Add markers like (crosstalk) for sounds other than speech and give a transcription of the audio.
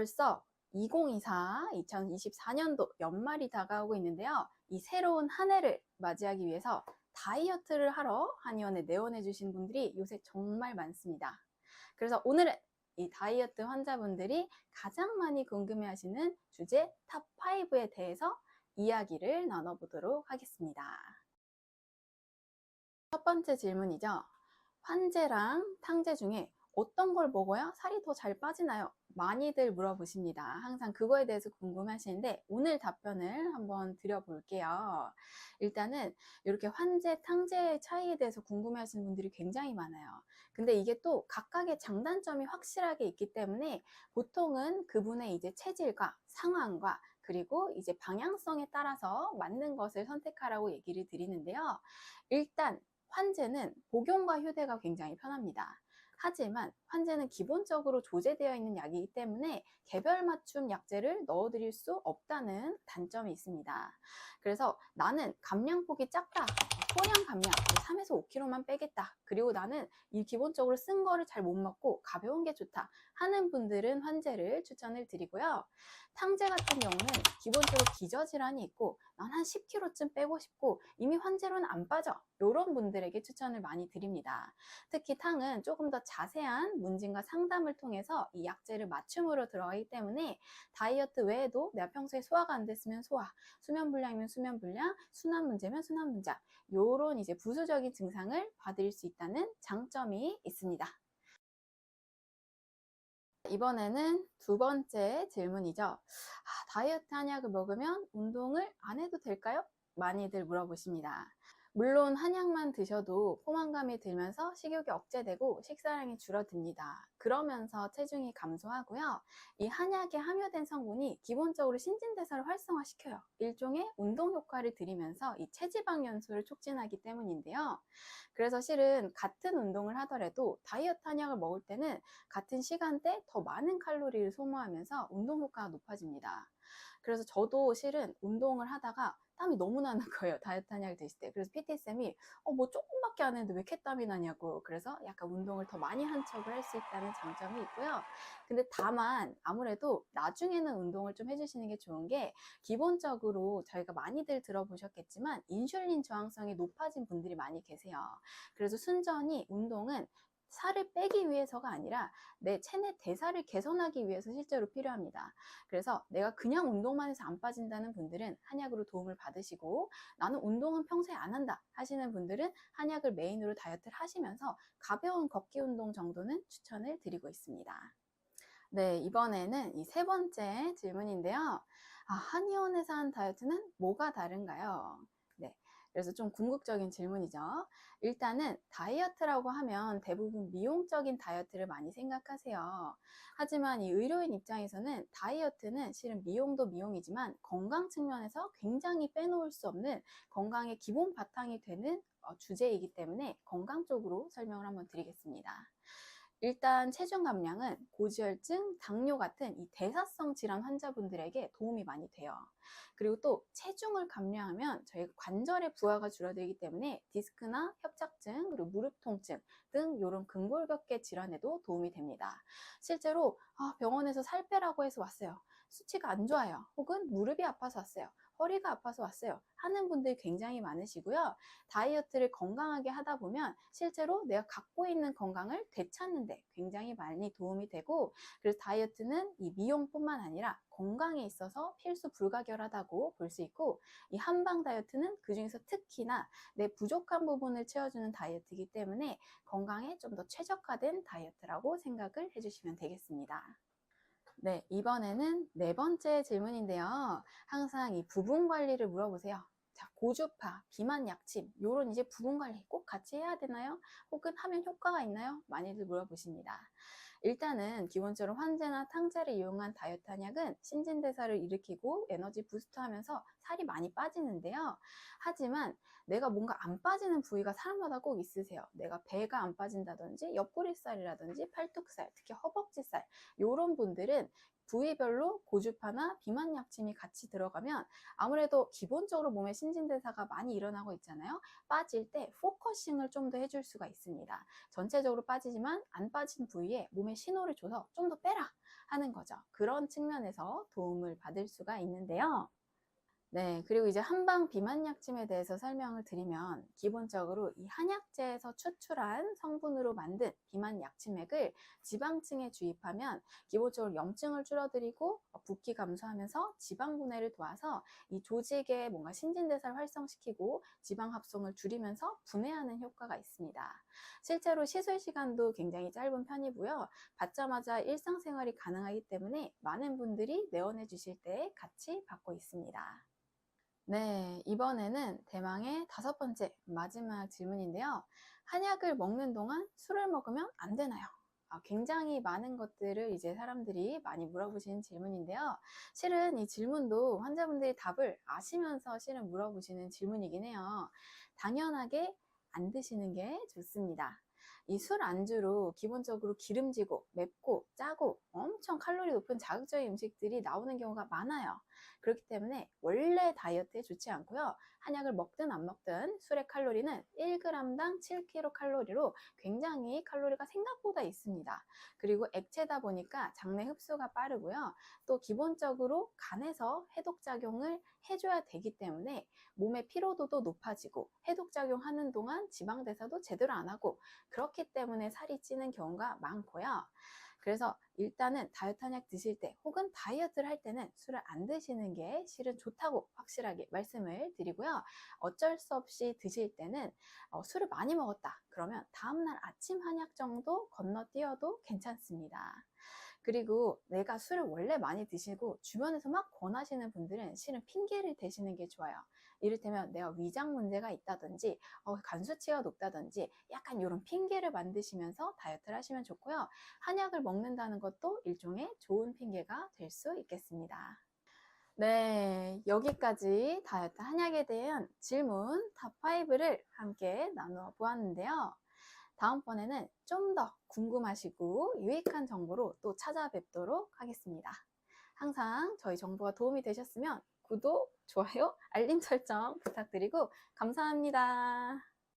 벌써 2024, 2024년도 연말이 다가오고 있는데요. 이 새로운 한 해를 맞이하기 위해서 다이어트를 하러 한의원에 내원해 주신 분들이 요새 정말 많습니다. 그래서 오늘은 이 다이어트 환자분들이 가장 많이 궁금해 하시는 주제 탑5에 대해서 이야기를 나눠보도록 하겠습니다. 첫 번째 질문이죠. 환제랑 탕제 중에 어떤 걸 먹어야 살이 더 잘 빠지나요? 많이들 물어보십니다. 항상 그거에 대해서 궁금하시는데 오늘 답변을 한번 드려볼게요. 일단은 이렇게 환제, 탕제의 차이에 대해서 궁금해하시는 분들이 굉장히 많아요. 근데 이게 또 각각의 장단점이 확실하게 있기 때문에 보통은 그분의 이제 체질과 상황과 그리고 이제 방향성에 따라서 맞는 것을 선택하라고 얘기를 드리는데요. 일단 환제는 복용과 휴대가 굉장히 편합니다. 하지만 환제는 기본적으로 조제되어 있는 약이기 때문에 개별 맞춤 약제를 넣어드릴 수 없다는 단점이 있습니다. 그래서 나는 감량폭이 작다. 소량 감량 3에서 5kg만 빼겠다. 그리고 나는 이 기본적으로 쓴 거를 잘 못 먹고 가벼운 게 좋다 하는 분들은 환제를 추천을 드리고요. 탕제 같은 경우는 기본적으로 기저질환이 있고 난 한 10kg쯤 빼고 싶고 이미 환제로는 안 빠져. 이런 분들에게 추천을 많이 드립니다. 특히 탕은 조금 더 자세한 문진과 상담을 통해서 이 약제를 맞춤으로 들어가기 때문에 다이어트 외에도 내가 평소에 소화가 안 됐으면 소화, 수면 불량이면 수면 불량, 순환 문제면 순환 문제 요런 이제 부수적인 증상을 받을 수 있다는 장점이 있습니다. 이번에는 두 번째 질문이죠. 아, 다이어트 한약을 먹으면 운동을 안 해도 될까요? 많이들 물어보십니다. 물론 한약만 드셔도 포만감이 들면서 식욕이 억제되고 식사량이 줄어듭니다. 그러면서 체중이 감소하고요. 이 한약에 함유된 성분이 기본적으로 신진대사를 활성화시켜요. 일종의 운동 효과를 들이면서 이 체지방 연소를 촉진하기 때문인데요. 그래서 실은 같은 운동을 하더라도 다이어트 한약을 먹을 때는 같은 시간대 더 많은 칼로리를 소모하면서 운동 효과가 높아집니다. 그래서 저도 실은 운동을 하다가 땀이 너무 나는 (laughs) 거예요. 다이어트 한약을 드실 때. 그래서 PT쌤이 어, 뭐 조금밖에 안 했는데 왜 이렇게 땀이 나냐고. 그래서 약간 운동을 더 많이 한 척을 할 수 있다는 장점이 있고요. 근데 다만 아무래도 나중에는 운동을 좀 해주시는 게 좋은 게 기본적으로 저희가 많이들 들어보셨겠지만 인슐린 저항성이 높아진 분들이 많이 계세요. 그래서 순전히 운동은 살을 빼기 위해서가 아니라 내 체내 대사를 개선하기 위해서 실제로 필요합니다. 그래서 내가 그냥 운동만 해서 안 빠진다는 분들은 한약으로 도움을 받으시고 나는 운동은 평소에 안 한다 하시는 분들은 한약을 메인으로 다이어트를 하시면서 가벼운 걷기 운동 정도는 추천을 드리고 있습니다. 네, 이번에는 이 세 번째 질문인데요. 아, 한의원에서 한 다이어트는 뭐가 다른가요? 네, 그래서 좀 궁극적인 질문이죠. 일단은 다이어트라고 하면 대부분 미용적인 다이어트를 많이 생각하세요. 하지만 이 의료인 입장에서는 다이어트는 실은 미용도 미용이지만 건강 측면에서 굉장히 빼놓을 수 없는 건강의 기본 바탕이 되는 어, 주제이기 때문에 건강 쪽으로 설명을 한번 드리겠습니다. 일단 체중 감량은 고지혈증, 당뇨 같은 이 대사성 질환 환자분들에게 도움이 많이 돼요. 그리고 또 체중을 감량하면 저희가 관절의 부하가 줄어들기 때문에 디스크나 협착증, 그리고 무릎 통증 등 이런 근골격계 질환에도 도움이 됩니다. 실제로 아, 병원에서 살 빼라고 해서 왔어요. 수치가 안 좋아요. 혹은 무릎이 아파서 왔어요. 허리가 아파서 왔어요. 하는 분들이 굉장히 많으시고요. 다이어트를 건강하게 하다 보면 실제로 내가 갖고 있는 건강을 되찾는데 굉장히 많이 도움이 되고 그래서 다이어트는 이 미용뿐만 아니라 건강에 있어서 필수 불가결하다고 볼 수 있고 이 한방 다이어트는 그 중에서 특히나 내 부족한 부분을 채워주는 다이어트이기 때문에 건강에 좀 더 최적화된 다이어트라고 생각을 해주시면 되겠습니다. 네, 이번에는 네 번째 질문인데요. 항상 이 부분 관리를 물어보세요. 자, 고주파, 비만 약침, 요런 이제 부분 관리 꼭 같이 해야 되나요? 혹은 하면 효과가 있나요? 많이들 물어보십니다. 일단은 기본적으로 환제나 탕제를 이용한 다이어트 한약은 신진대사를 일으키고 에너지 부스트 하면서 살이 많이 빠지는데요. 하지만 내가 뭔가 안 빠지는 부위가 사람마다 꼭 있으세요. 내가 배가 안 빠진다든지 옆구리살이라든지 팔뚝살, 특히 허벅지살 이런 분들은 부위별로 고주파나 비만 약침이 같이 들어가면 아무래도 기본적으로 몸에 신진대사가 많이 일어나고 있잖아요. 빠질 때 포커싱을 좀 더 해줄 수가 있습니다. 전체적으로 빠지지만 안 빠진 부위에 몸에 신호를 줘서 좀 더 빼라 하는 거죠. 그런 측면에서 도움을 받을 수가 있는데요. 네, 그리고 이제 한방 비만 약침에 대해서 설명을 드리면 기본적으로 이 한약재에서 추출한 성분으로 만든 비만 약침액을 지방층에 주입하면 기본적으로 염증을 줄어들이고 붓기 감소하면서 지방 분해를 도와서 이 조직의 뭔가 신진대사를 활성시키고 지방 합성을 줄이면서 분해하는 효과가 있습니다. 실제로 시술 시간도 굉장히 짧은 편이고요. 받자마자 일상생활이 가능하기 때문에 많은 분들이 내원해 주실 때 같이 받고 있습니다. 네, 이번에는 대망의 다섯 번째 마지막 질문인데요. 한약을 먹는 동안 술을 먹으면 안 되나요? 아, 굉장히 많은 것들을 이제 사람들이 많이 물어보시는 질문인데요. 실은 이 질문도 환자분들이 답을 아시면서 실은 물어보시는 질문이긴 해요. 당연하게 안 드시는 게 좋습니다. 이 술 안주로 기본적으로 기름지고 맵고 짜고 엄청 칼로리 높은 자극적인 음식들이 나오는 경우가 많아요. 그렇기 때문에 원래 다이어트에 좋지 않고요. 한약을 먹든 안 먹든 술의 칼로리는 1g당 7kcal로 굉장히 칼로리가 생각보다 있습니다. 그리고 액체다 보니까 장내 흡수가 빠르고요. 또 기본적으로 간에서 해독작용을 해줘야 되기 때문에 몸의 피로도도 높아지고 해독작용하는 동안 지방대사도 제대로 안 하고 그렇기 때문에 살이 찌는 경우가 많고요. 그래서 일단은 다이어트 한약 드실 때 혹은 다이어트를 할 때는 술을 안 드시는 게 실은 좋다고 확실하게 말씀을 드리고요. 어쩔 수 없이 드실 때는 어, 술을 많이 먹었다. 그러면 다음날 아침 한약 정도 건너뛰어도 괜찮습니다. 그리고 내가 술을 원래 많이 드시고 주변에서 막 권하시는 분들은 실은 핑계를 대시는 게 좋아요. 이를테면 내가 위장 문제가 있다든지 어, 간 수치가 높다든지 약간 이런 핑계를 만드시면서 다이어트를 하시면 좋고요. 한약을 먹는다는 것도 일종의 좋은 핑계가 될 수 있겠습니다. 네, 여기까지 다이어트 한약에 대한 질문 탑5를 함께 나누어 보았는데요. 다음번에는 좀 더 궁금하시고 유익한 정보로 또 찾아뵙도록 하겠습니다. 항상 저희 정보가 도움이 되셨으면 구독, 좋아요, 알림 설정 부탁드리고 감사합니다.